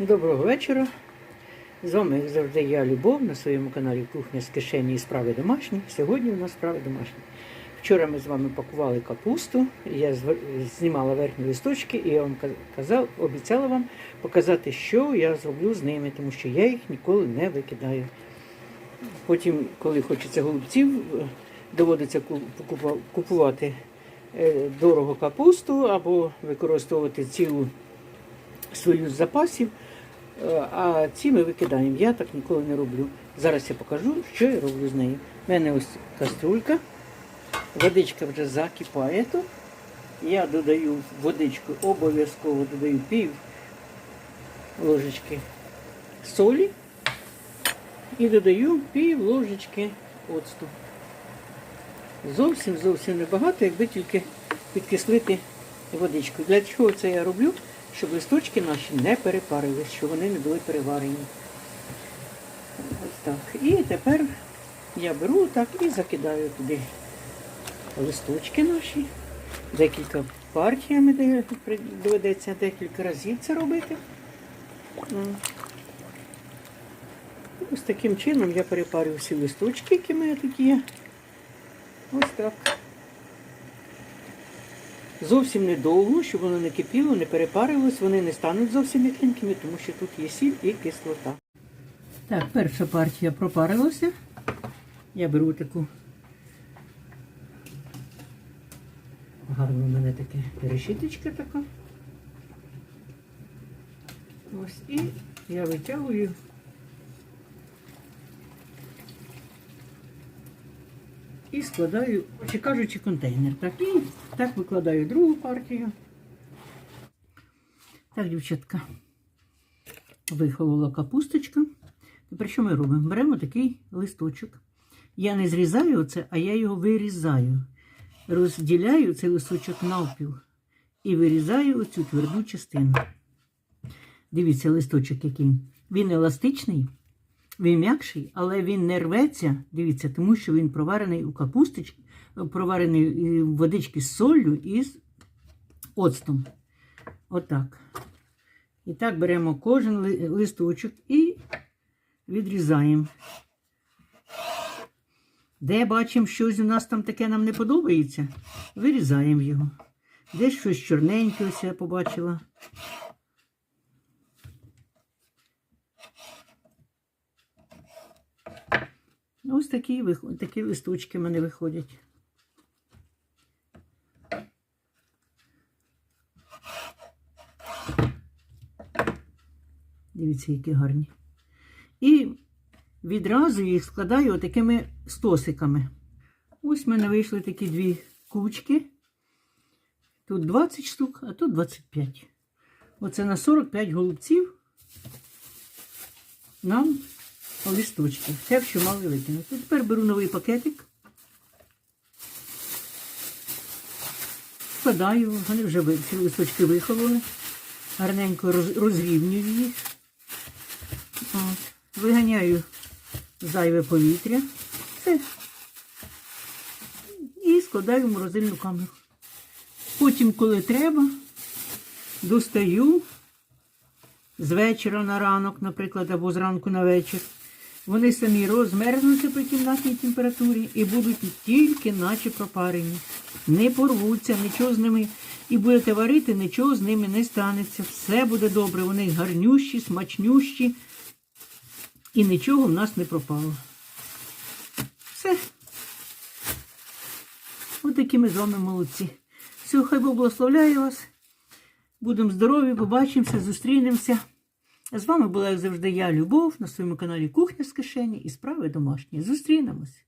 Доброго вечора. З вами, як завжди, я Любов на своєму каналі Кухня з кишені і справи домашні. Сьогодні у нас справи домашні. Вчора ми з вами пакували капусту, я знімала верхні листочки і я вам казав, обіцяла вам показати, що я зроблю з ними, тому що я їх ніколи не викидаю. Потім, коли хочеться голубців, е, доводиться купувати е, дорого капусту або використовувати цілу свою з запасів. А ці ми викидаємо. Я так ніколи не роблю. Зараз я покажу, що я роблю з нею. У мене ось каструлька, водичка вже закипає тут. Я додаю водичку, обов'язково додаю пів ложечки солі і додаю пів ложечки оцту. Зовсім зовсім небагато, якби тільки підкислити водичку. Для чого це я роблю? Щоб листочки наші не перепарились, щоб вони не були переварені. Ось так. І тепер я беру так і закидаю туди листочки наші. Декілька партіями де- доведеться декілька разів це робити. Ось таким чином я перепарю всі листочки, які в мене тут є. Ось так. Зовсім недовго, щоб воно не кипіло, не перепарилось, вони не стануть зовсім м'якенькими, тому що тут є сіль і кислота. Так, перша партія пропарилася. Я беру таку. Гарно в мене таке решіточка така. Ось і я витягую. І складаю, чи кажучи, контейнер. Так, і так викладаю другу партію. Так, дівчатка, вихолола капусточка. Тепер що ми робимо? Беремо такий листочок. Я не зрізаю це, а я його вирізаю. Розділяю цей листочок навпіл і вирізаю оцю тверду частину. Дивіться, листочок який. Він еластичний, він м'якший, але він не рветься, дивіться, тому що він проварений у капусточці, проварений е, водички з соллю і з оцтом. Отак. І так беремо кожен листочок і відрізаємо. Де бачимо, щось у нас там таке нам не подобається, вирізаємо його. Десь щось чорненьке ось я побачила. Ось такі, такі листочки в мене виходять. Дивіться, які гарні. І відразу їх складаю отакими стосиками. Ось в мене вийшли такі дві кучки. Тут 20 штук, а тут 25. Оце на 45 голубців нам листочки. Те, що мали викинути. Тепер беру новий пакетик. Складаю, вони вже ці листочки виховали. Гарненько розрівнюю їх. От. Виганяю зайве повітря. Все. І складаю в морозильну камеру. Потім, коли треба, достаю з вечора на ранок, наприклад, або зранку на вечір. Вони самі розмерзнуться при кімнатній температурі і будуть тільки наче пропарені. Не порвуться, нічого з ними. І будете варити, нічого з ними не станеться. Все буде добре. Вони гарнющі, смачнющі. І нічого в нас не пропало. Все. Ось такі ми з вами молодці. Все, хай Бог благословляє вас. Будемо здорові, побачимося, зустрінемося. З вами була, як завжди, я, Любов, на своєму каналі Кухня з кишені і справи домашні. Зустрінемось!